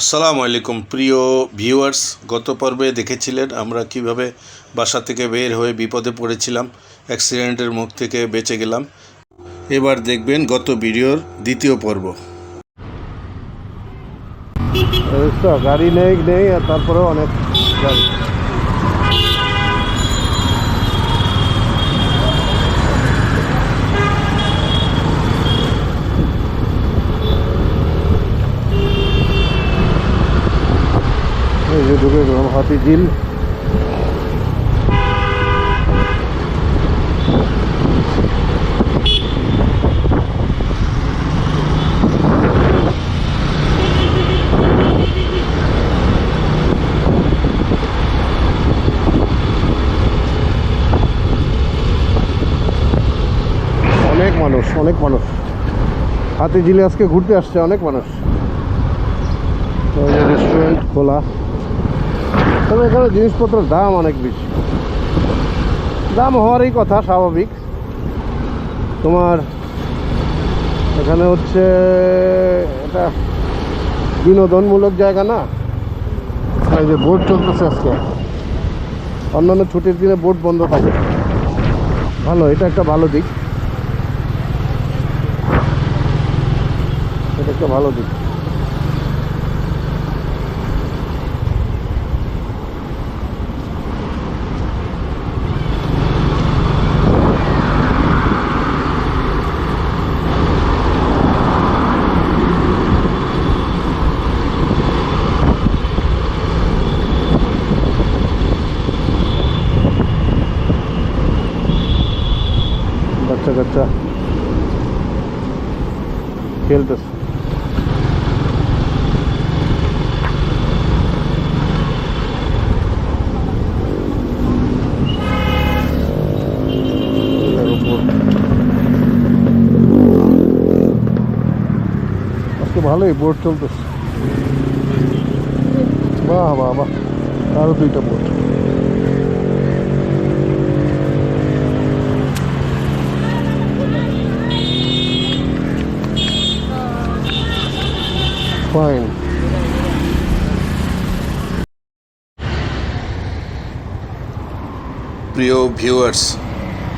আসসালামু আলাইকুম, প্রিয় ভিউয়ার্স, গত পর্বে দেখেছিলেন আমরা কীভাবে বাসা থেকে বের হয়ে বিপদে পড়েছিলাম, অ্যাক্সিডেন্টের মুখ থেকে বেঁচে গেলাম। এবার দেখবেন গত ভিডিওর দ্বিতীয় পর্ব। গাড়ি নেই নেই, আর তারপরেও অনেক গাড়ি। এই যে হাতি ঝিল অনেক মানুষ অনেক মানুষ। হাতি ঝিলে আজকে ঘুরতে আসছে অনেক মানুষ। রেস্টুরেন্ট খোলা। তবে এখানে জিনিসপত্রের দাম অনেক বেশি। দাম হওয়ারই কথা স্বাভাবিক। তোমার এখানে হচ্ছে এটা বিনোদনমূলক জায়গা না? এই যে বোট চলতেছে আজকে। অন্যান্য ছুটির দিনে বোট বন্ধ থাকে। ভালো এটা একটা ভালো দিক। এটা একটা ভালো দিক বাচ্চা কাচ্চা খেলতেছে এটার উপর। আজকে ভালোই বোট চলতেছে। বাহ বাহ বাহ, আরও দুইটা বোট ফাইন প্রিয় ভিউয়ার্স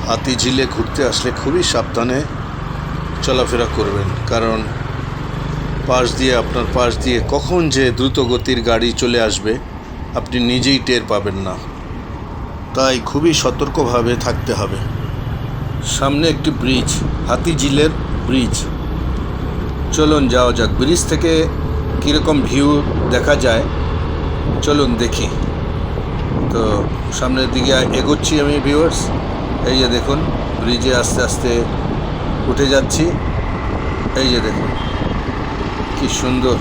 হাতি ঝিলে ঘুরতে আসলে খুবই সাবধানে চলাফেরা করবেন, কারণ পাশ দিয়ে, আপনার পাশ দিয়ে কখন যে দ্রুত গতির গাড়ি চলে আসবে, আপনি নিজেই টের পাবেন না। তাই খুবই সতর্কভাবে থাকতে হবে। সামনে একটি ব্রিজ, হাতিঝিলের ব্রিজ। চলুন, যাওয়া যাক। ব্রিজ থেকে কীরকম ভিউ দেখা যায়, চলুন দেখি। তো, সামনের দিকে এগোচ্ছি আমি ভিউয়ার্স এই যে দেখুন, ব্রিজে আস্তে আস্তে উঠে যাচ্ছি। এই যে দেখুন। কি সুন্দর।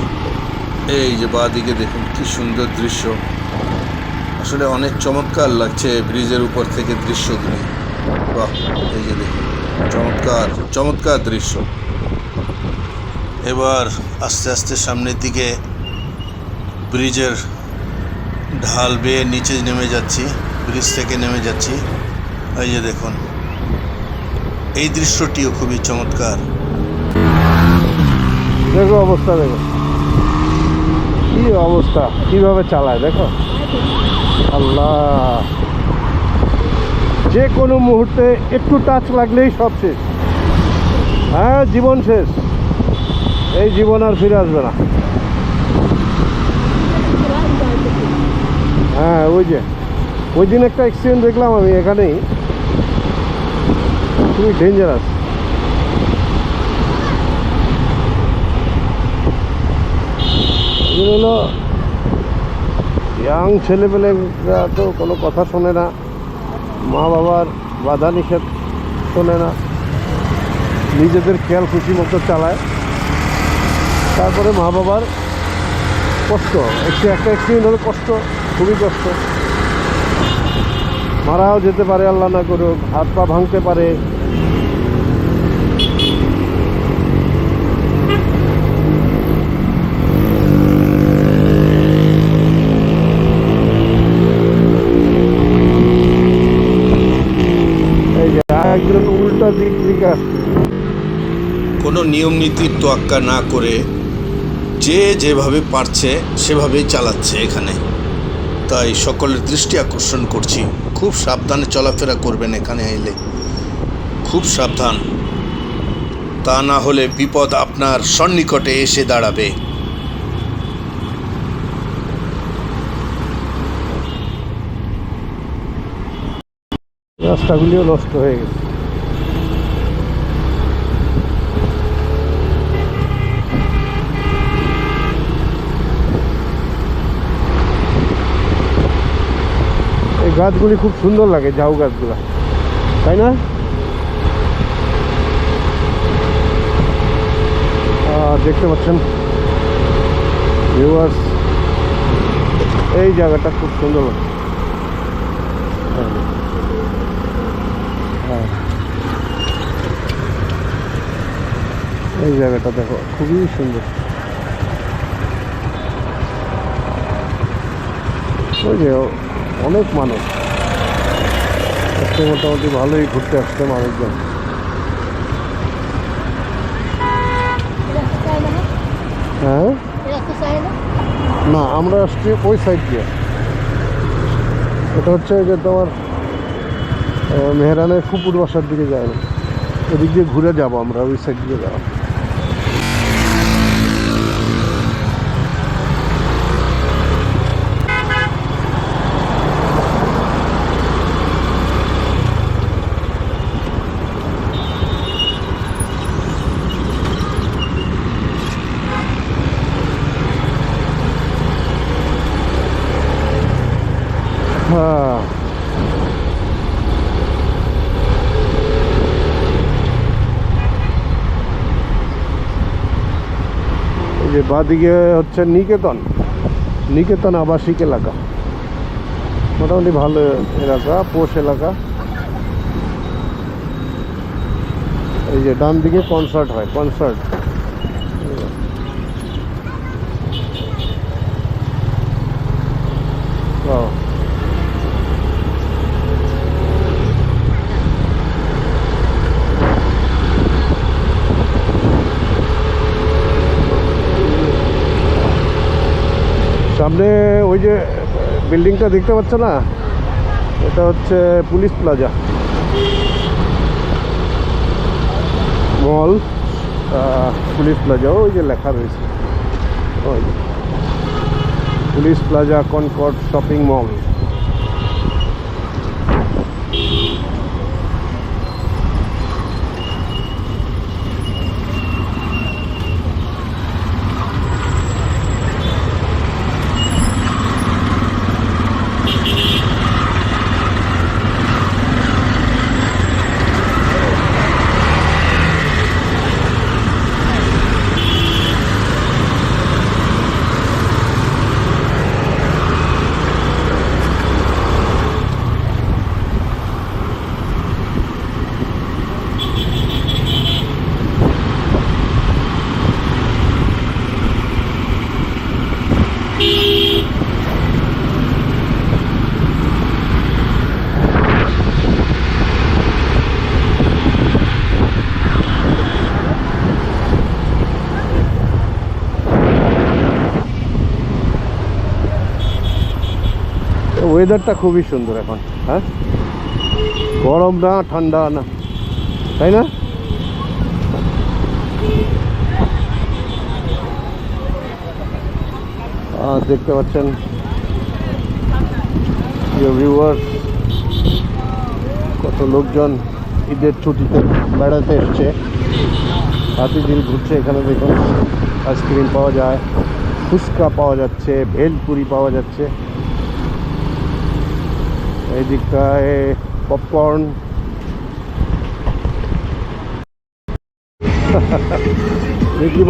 এই যে বাঁ দিকে দেখুন, কি সুন্দর দৃশ্য। আসলে অনেক চমৎকার লাগছে ব্রিজের উপর থেকে দৃশ্যগুলি বাহ, এই যে দেখুন, চমৎকার চমৎকার দৃশ্য। এবার আস্তে আস্তে সামনের দিকে ব্রিজের ঢাল বেয়ে নিচে নেমে যাচ্ছি, ব্রিজ থেকে নেমে যাচ্ছি। এই যে দেখুন, এই দৃশ্যটিও খুবই চমৎকার। দেখো অবস্থা, দেখো। কি অবস্থা? কীভাবে চালায়, দেখো। আল্লাহ। যে কোনো মুহূর্তে একটু টাচ লাগলেই সব শেষ। হ্যাঁ জীবন শেষ। এই জীবন আর ফিরে আসবে না। হ্যাঁ ওই যে, ওই দিন একটা অ্যাক্সিডেন্ট দেখলাম আমি এখানেই। খুবই ডেঞ্জারাস এগুলো হলো ইয়াং ছেলেপেলেরা তো কোনো কথা শোনে না। মা বাবার বাধা নিষেধ শোনে না। নিজেদের খেয়াল খুশি মতো চালায়। তারপরে মা বাবার কষ্ট, একটু একটা অ্যাক্সিডেন্ট হলে কষ্ট, খুবই কষ্ট। মারাও যেতে পারে, আল্লাহ না করুক, হাত পা ভাঙতে পারে এই যে কোনো নিয়ম নীতির তোয়াক্কা না করে যে যেভাবে পারছে, সেভাবেই চালাচ্ছে এখানে। তাই সকলের দৃষ্টি আকর্ষণ করছি। খুব সাবধানে চলাফেরা করবেন এখানে এলে। খুব সাবধান। তা না হলে বিপদ আপনার সন্নিকটে এসে দাঁড়াবে। রাস্তাগুলিও নষ্ট হয়ে গেছে। গাছগুলি খুব সুন্দর লাগে, ঝাউ গাছগুলা। তাই না? দেখতে পাচ্ছেন? এই জায়গাটা খুব সুন্দর লাগে। হ্যাঁ। এই জায়গাটা দেখো, খুবই সুন্দর। ওই যে অনেক মানুষ। আজকে মোটামুটি ভালোই ঘুরতে আসছে মানুষজন। হ্যাঁ? না, আমরা আসছি ওই সাইড দিয়ে। এটা হচ্ছে যে তোমার মেহরানের ফুপুর বাসার দিকে যায় না ওদিক দিয়ে ঘুরে যাব আমরা, ওই সাইড দিয়ে যাব হ্যাঁ এই যে বাদিকে হচ্ছে নিকেতন। নিকেতন আবাসিক এলাকা। মোটামুটি ভালো এলাকা, পোষ এলাকা। এই যে ডান দিকে কনসার্ট হয়, কনসার্ট। সামনে ওই যে বিল্ডিংটা দেখতে পাচ্ছ না? এটা হচ্ছে police plaza. Mall police plaza, ওই যে লেখা রয়েছে। ওই। Police plaza Concord shopping mall. ওয়েদারটা খুবই সুন্দর এখন হ্যাঁ? গরম না, ঠান্ডা না, তাই না? দেখতে পাচ্ছেন কত লোকজন ঈদের ছুটিতে বেড়াতে এসছে। হাতিঝিল ঘুরছে এখানে দেখুন। আইসক্রিম পাওয়া যায়, ফুচকা পাওয়া যাচ্ছে, ভেলপুরি পাওয়া যাচ্ছে। এই দিকটায় পপকর্ন মিকি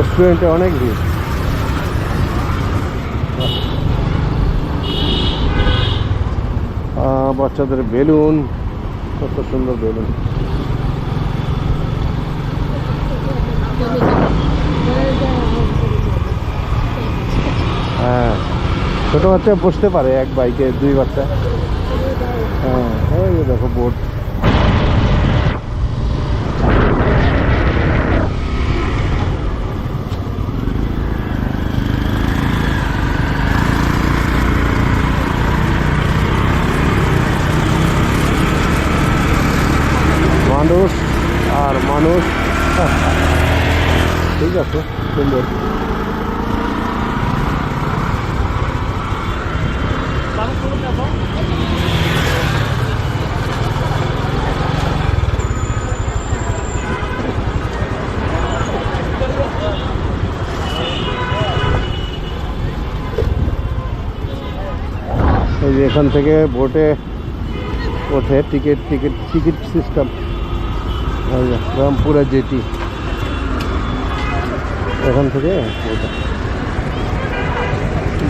রেস্টুরেন্টে অনেক ভিড়। বাচ্চাদের বেলুন, কত সুন্দর বেলুন। হ্যাঁ ছোটো বাচ্চা বসতে পারে এক বাইকে, দুই বাচ্চা। হ্যাঁ দেখো বোট মানুষ আর মানুষ ঠিক আছে সুন্দর এই যে এখান থেকে বোটে ওঠে ticket ticket ticket system Rampura jetty এখান থেকে?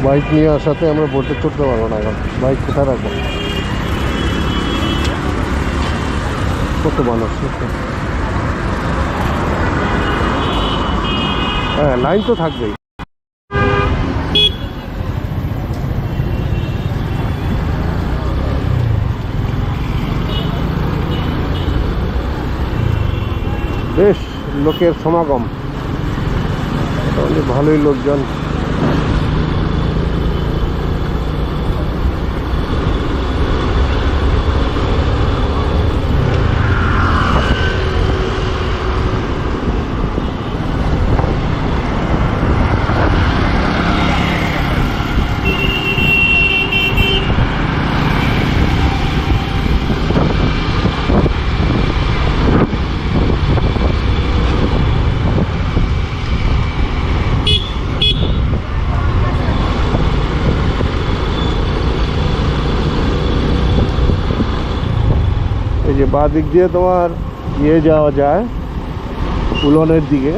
বাইক নিয়ে আসাতে আমরা বোটে চড়তে পারব না এখন। বাইক কোথায় রাখব? কত মানুষ? হ্যাঁ লাইন তো থাকবেই। বেশ, লোকের সমাগম। মোটামুটি ভালোই লোকজন। যে বাঁ দিক দিয়ে তোমার ইয়ে যাওয়া যায় উলনের দিকে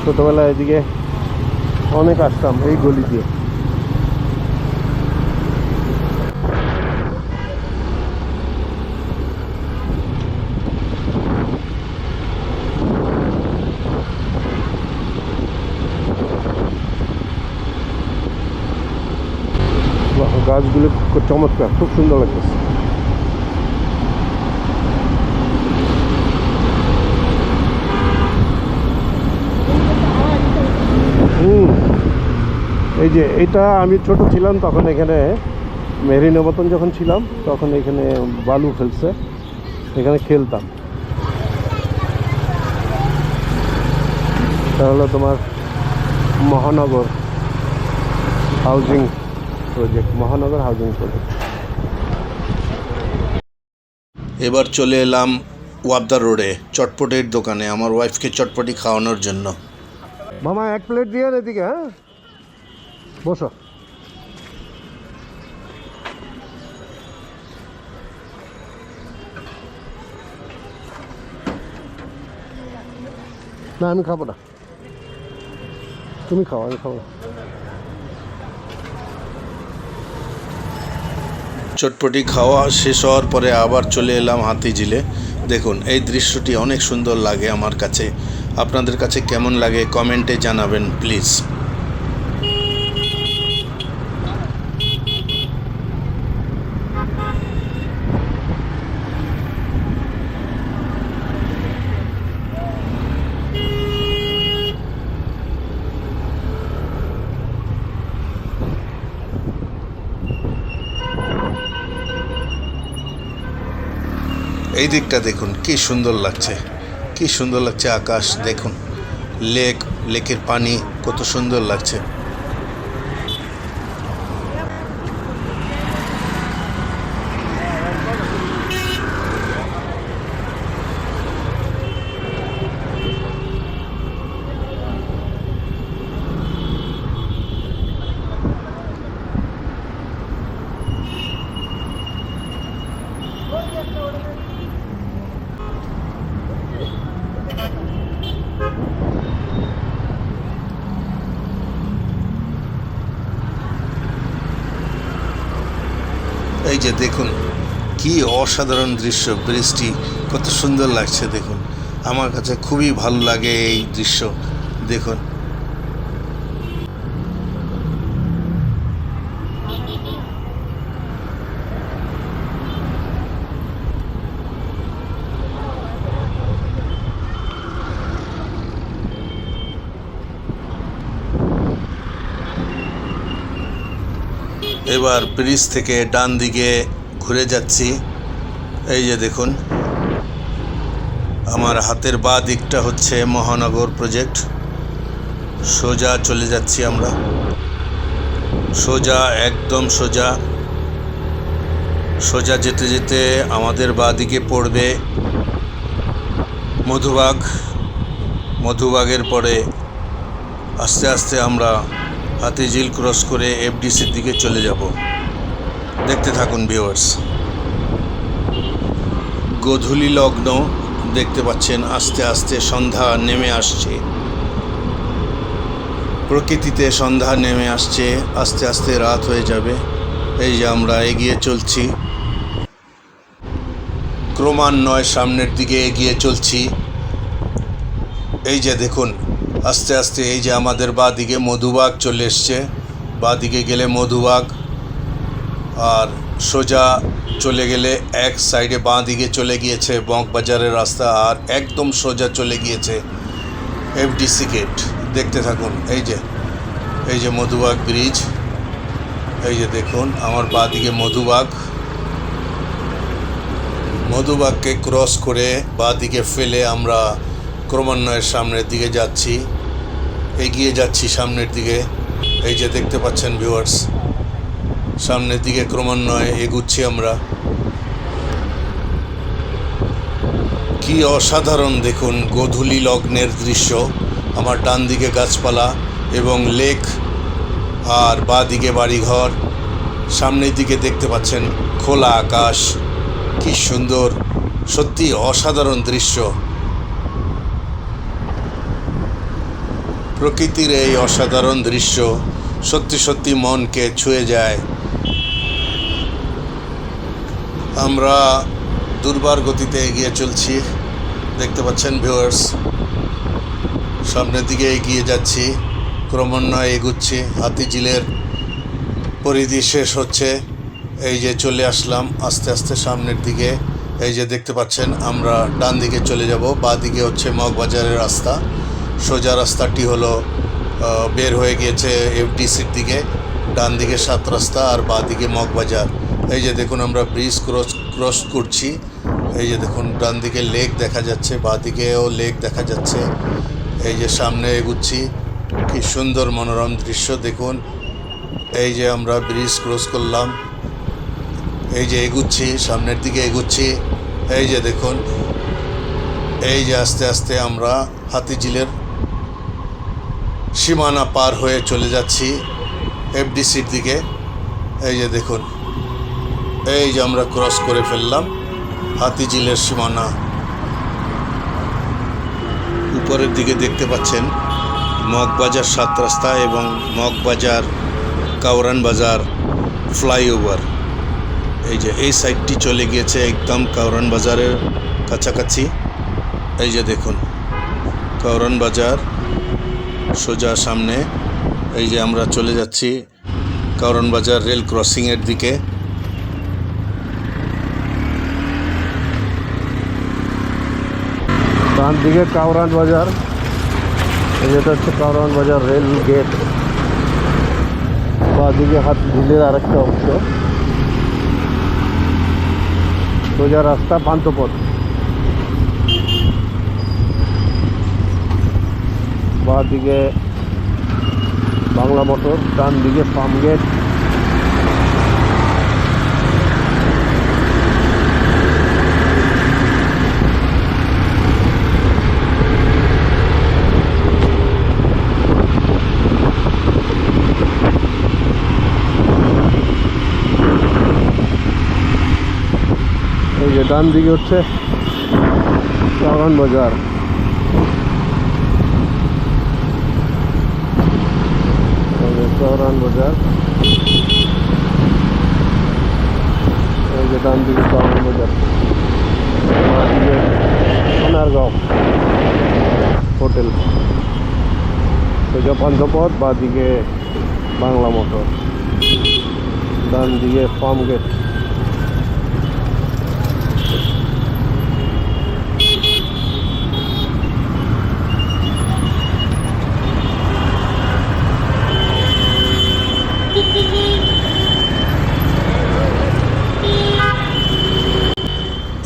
ছোটোবেলায় এদিকে অনেক আসতাম এই গলি দিয়ে বাহ, গাছগুলো খুব চমৎকার খুব সুন্দর লাগতেছে এই যে এটা আমি ছোট ছিলাম তখন এখানে মেরিনের মতন যখন ছিলাম তখন এখানে বালু ফেলছে এখানে খেলতাম। তাহলে তোমার Mohanagar housing project Mohanagar housing project এবার চলে এলাম ওয়াবদা রোডে চটপটির দোকানে আমার ওয়াইফকে চটপটি খাওয়ানোর জন্য। মামা এক প্লেট দিয়ে এদিকে হ্যাঁ? বসো। না, আমি খাব না। তুমি খাও, আমি খাব চটপটি খাওয়া শেষ হওয়ার পরে আবার চলে এলাম হাতিঝিলে। দেখুন, এই দৃশ্যটি অনেক সুন্দর লাগে আমার কাছে। আপনাদের কাছে কেমন লাগে কমেন্টে জানাবেন, প্লিজ। এই দিকটা দেখুন, কি সুন্দর লাগছে। কি সুন্দর লাগছে আকাশ, দেখুন। লেক লেকের পানি কত সুন্দর লাগছে। যে দেখুন, কি অসাধারণ দৃশ্য ব্রিজটি কত সুন্দর লাগছে দেখুন। আমার কাছে খুবই ভালো লাগে এই দৃশ্য, দেখুন। এবার ব্রিজ থেকে ডান দিকে ঘুরে যাচ্ছি। এই যে দেখুন, আমার হাতের বা দিকটা হচ্ছে মহানগর প্রজেক্ট। সোজা চলে যাচ্ছি আমরা। সোজা, একদম সোজা। সোজা যেতে যেতে আমাদের বা দিকে পড়বে মধুবাগ। মধুবাগের পরে আস্তে আস্তে আমরা হাতিঝিল ক্রস করে এফডিসির দিকে চলে যাব। দেখতে থাকুন, ভিউয়ার্স। গোধূলি লগ্ন দেখতে পাচ্ছেন, আস্তে আস্তে সন্ধ্যা নেমে আসছে। প্রকৃতিতে সন্ধ্যা নেমে আসছে, আস্তে আস্তে রাত হয়ে যাবে। এই যে আমরা এগিয়ে চলছি। ক্রমান্বয়ে সামনের দিকে এগিয়ে চলছি। এই যে দেখুন আস্তে আস্তে এই যে আমাদের বাঁ দিকে মধুবাগ চলে এসছে। বাঁ দিকে গেলে মধুবাগ আর সোজা চলে গেলে এক সাইডে বাঁ দিকে চলে গিয়েছে বঙ্কবাজারের রাস্তা আর একদম সোজা চলে গিয়েছে এফডিসি গেট। দেখতে থাকুন, এই যে এই যে মধুবাগ ব্রিজ, এই যে দেখুন আমার বাঁ দিকে মধুবাগ। মধুবাগকে ক্রস করে বাঁ দিকে ফেলে আমরা ক্রমান্বয়ের সামনের দিকে যাচ্ছি। এগিয়ে যাচ্ছি সামনের দিকে। এই যে দেখতে পাচ্ছেন ভিউয়ার্স সামনের দিকে ক্রমান্বয়ে এগুচ্ছি আমরা। কি অসাধারণ দেখুন গোধূলি লগ্নের দৃশ্য, আমার ডান দিকে গাছপালা এবং লেক আর বাঁ দিকে বাড়িঘর। সামনের দিকে দেখতে পাচ্ছেন খোলা আকাশ, কি সুন্দর সত্যি অসাধারণ দৃশ্য। প্রকৃতির এই অসাধারণ দৃশ্য সত্যি সত্যি মনকে ছুঁয়ে যায়। আমরা দুর্বার গতিতে এগিয়ে চলছি। দেখতে পাচ্ছেন ভিউয়ার্স সামনের দিকে এগিয়ে যাচ্ছি। ক্রমান্বয়ে এগুচ্ছি, হাতিঝিলের পরিধি শেষ হচ্ছে। এই যে চলে আসলাম আস্তে আস্তে সামনের দিকে। এই যে দেখতে পাচ্ছেন, আমরা ডান দিকে চলে যাব বাঁ দিকে হচ্ছে মগবাজারের রাস্তা। সোজা রাস্তাটি হলো বের হয়ে গিয়েছে এফডিসির দিকে, ডান দিকে সাত রাস্তা আর বাঁ দিকে মগবাজার। এই যে দেখুন আমরা ব্রিজ ক্রস ক্রস করছি, এই যে দেখুন ডান দিকে লেক দেখা যাচ্ছে, বাঁ দিকেও লেক দেখা যাচ্ছে। এই যে সামনে এগুচ্ছি, কি সুন্দর মনোরম দৃশ্য, দেখুন। এই যে আমরা ব্রিজ ক্রস করলাম, এই যে এগুচ্ছি, সামনের দিকে এগুচ্ছি, এই যে দেখুন। এই যে আস্তে আস্তে আমরা হাতিঝিলের সীমানা পার হয়ে চলে যাচ্ছি এফডিসির দিকে। এই যে দেখুন, এই যে আমরা ক্রস করে ফেললাম হাতিঝিলের সীমানা। উপরের দিকে দেখতে পাচ্ছেন মগবাজার সাত রাস্তা এবং মগবাজার কাউরান বাজার ফ্লাইওভার। এই যে এই সাইডটি চলে গিয়েছে একদম কাউরান বাজারের কাছাকাছি। এই যে দেখুন, কাউরান বাজার সোজা সামনে, এই যে আমরা চলে যাচ্ছি কাউরান বাজার রেল ক্রসিংয়ের দিকে। ডান দিকে কাউরান বাজার যেটা হচ্ছে কাউরান বাজার রেল গেট। বা দিকে হাত ঝিলের আরেকটা অংশ। সোজা রাস্তা পান্থপথ। বা দিকে বাংলা মোটর ডান দিকে পাম গেট। ডান দিকে হচ্ছে কারণ বাজার এই যে চৌরান বাজার। যে ডান দিকে বাংলা বাজার। সোনারগাঁও হোটেল। সোজা পান্থপথ বাঁদিকে বাংলা মোটর। ডান দিকে ফার্ম গেট।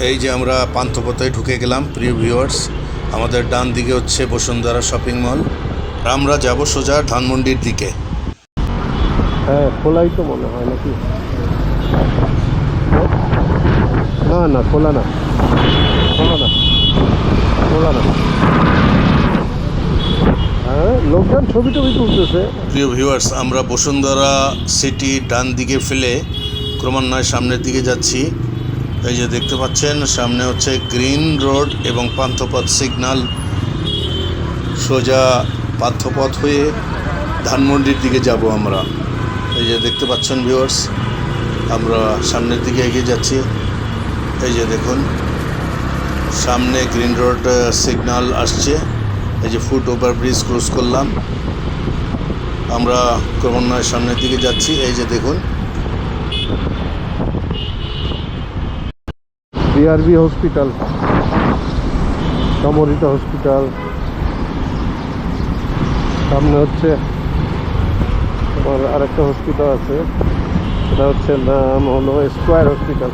এই যে আমরা পান্থপথে ঢুকে গেলাম, প্রিয় ভিউয়ার্স আমাদের ডান দিকে হচ্ছে বসুন্ধরা শপিং মল আমরা যাব সোজা ধানমন্ডির দিকে। হ্যাঁ খোলাই তো মনে হয় নাকি? না না, খোলা না। খোলা না। খোলা না। লোকজন ছবি টবি তুলতেছে। প্রিয় ভিউয়ার্স আমরা বসুন্ধরা সিটি ডান দিকে ফেলে ক্রমান্বয়ে সামনের দিকে যাচ্ছি। এই যে দেখতে পাচ্ছেন, সামনে হচ্ছে গ্রিন রোড এবং পান্থপথ সিগনাল সোজা পান্থপথ হয়ে ধানমন্ডির দিকে যাব আমরা। এই যে দেখতে পাচ্ছেন ভিউয়ার্স আমরা সামনের দিকে এগিয়ে যাচ্ছি। এই যে দেখুন, সামনে গ্রিন রোড সিগন্যাল আসছে। এই যে ফুট ওভার ব্রিজ ক্রস করলাম। আমরা ক্রমান্বয়ে সামনের দিকে যাচ্ছি। এই যে দেখুন। বিআরবি হসপিটাল সমরিতা হসপিটাল সামনে হচ্ছে তোমার আরেকটা হসপিটাল আছে। সেটা হচ্ছে নাম হলো স্কোয়ার হসপিটাল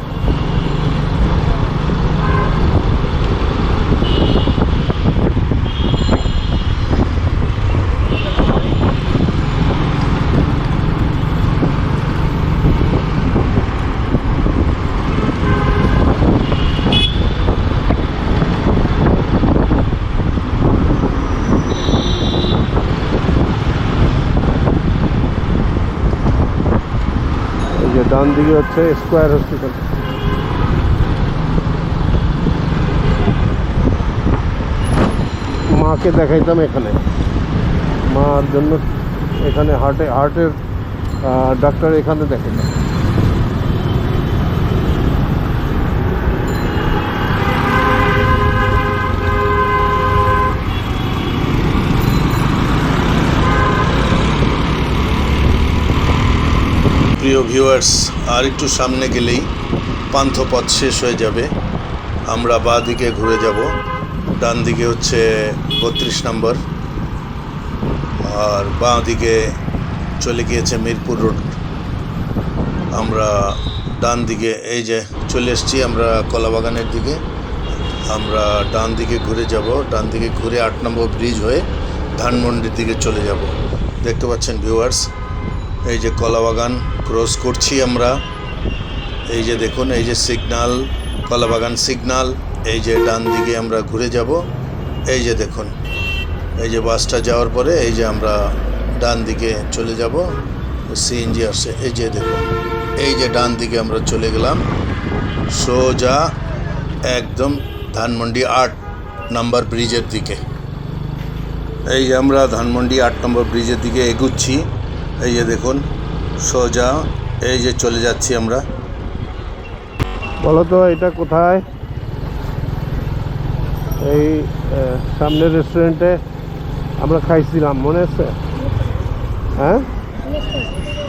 ডান দিকে হচ্ছে স্কোয়ার হসপিটাল। মাকে দেখাইতাম এখানে। মার জন্য এখানে হার্টে হার্টের ডাক্তার এখানে দেখাইতাম। প্রিয় ভিউয়ার্স, আর একটু সামনে গেলেই পান্থপথ শেষ হয়ে যাবে। আমরা বাঁ দিকে ঘুরে যাব। ডান দিকে হচ্ছে বত্রিশ নম্বর। আর বাঁ দিকে চলে গিয়েছে মিরপুর রোড। আমরা ডান দিকে, এই যে চলে এসেছি আমরা কলাবাগানের দিকে। আমরা ডান দিকে ঘুরে যাব। ডান দিকে ঘুরে আট নম্বর ব্রিজ হয়ে ধানমন্ডির দিকে চলে যাব। দেখতে পাচ্ছেন ভিউয়ার্স এই যে কলাবাগান ক্রস করছি আমরা এই যে দেখুন এই যে সিগনাল কলাবাগান সিগনাল এই যে ডান দিকে আমরা ঘুরে যাব এই যে দেখুন এই যে বাসটা যাওয়ার পরে এই যে আমরা ডান দিকে চলে যাব সিএনজি আসছে এই যে দেখুন এই যে ডান দিকে আমরা চলে গেলাম সোজা একদম ধানমন্ডি আট নাম্বার ব্রিজের দিকে এই যে আমরা ধানমন্ডি আট নম্বর ব্রিজের দিকে এগুচ্ছি এই যে দেখুন, সোজা এই যে চলে যাচ্ছি আমরা। বলো তো এটা কোথায়? এই সামনের রেস্টুরেন্টে আমরা খাইছিলাম, মনে আছে? হ্যাঁ?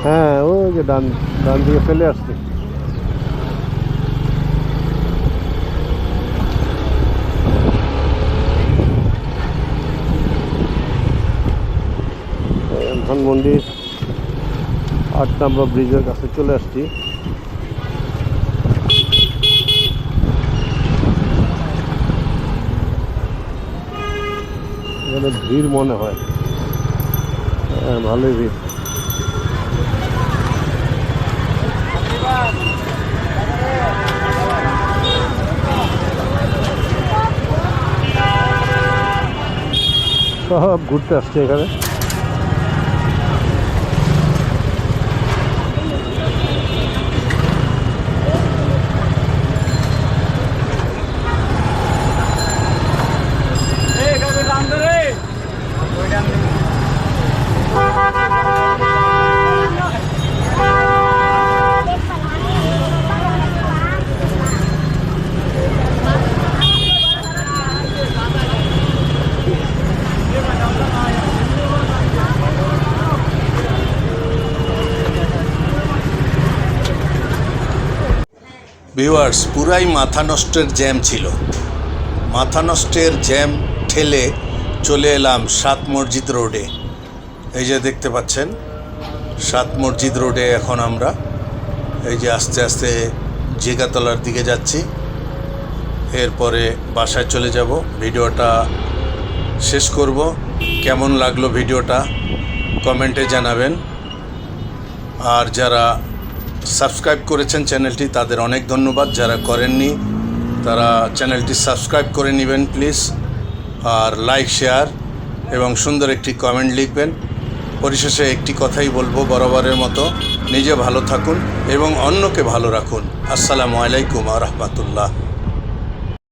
হ্যাঁ ওই যে ডান ডান দিকে ফেলে আসছি। এই ধানমন্ডি আট নম্বর ব্রিজের কাছে চলে আসছি। এখানে ভিড় মনে হয়। হ্যাঁ ভালোই ভিড়। সব ঘুরতে আসছে এখানে। ভিউয়ার্স পুরাই মাথা নষ্টের জ্যাম ছিল। মাথা নষ্টের জ্যাম ঠেলে চলে এলাম সাত মসজিদ রোডে। এই যে দেখতে পাচ্ছেন, সাত মসজিদ রোডে এখন আমরা। এই যে আস্তে আস্তে জিগাতলার দিকে যাচ্ছি। এরপরে বাসায় চলে যাব। ভিডিওটা শেষ করব। কেমন লাগল ভিডিওটা? কমেন্টে জানাবেন। আর যারা সাবস্ক্রাইব করেছেন চ্যানেলটি, তাদের অনেক ধন্যবাদ। যারা করেননি, তারা চ্যানেলটি সাবস্ক্রাইব করে নেবেন, প্লিজ। আর লাইক, শেয়ার এবং সুন্দর একটি কমেন্ট লিখবেন। পরিশেষে একটি কথাই বলব বরাবরের মতো। নিজে ভালো থাকুন এবং অন্যকে ভালো রাখুন। আসসালামু আলাইকুম আ রহমতুল্লাহ।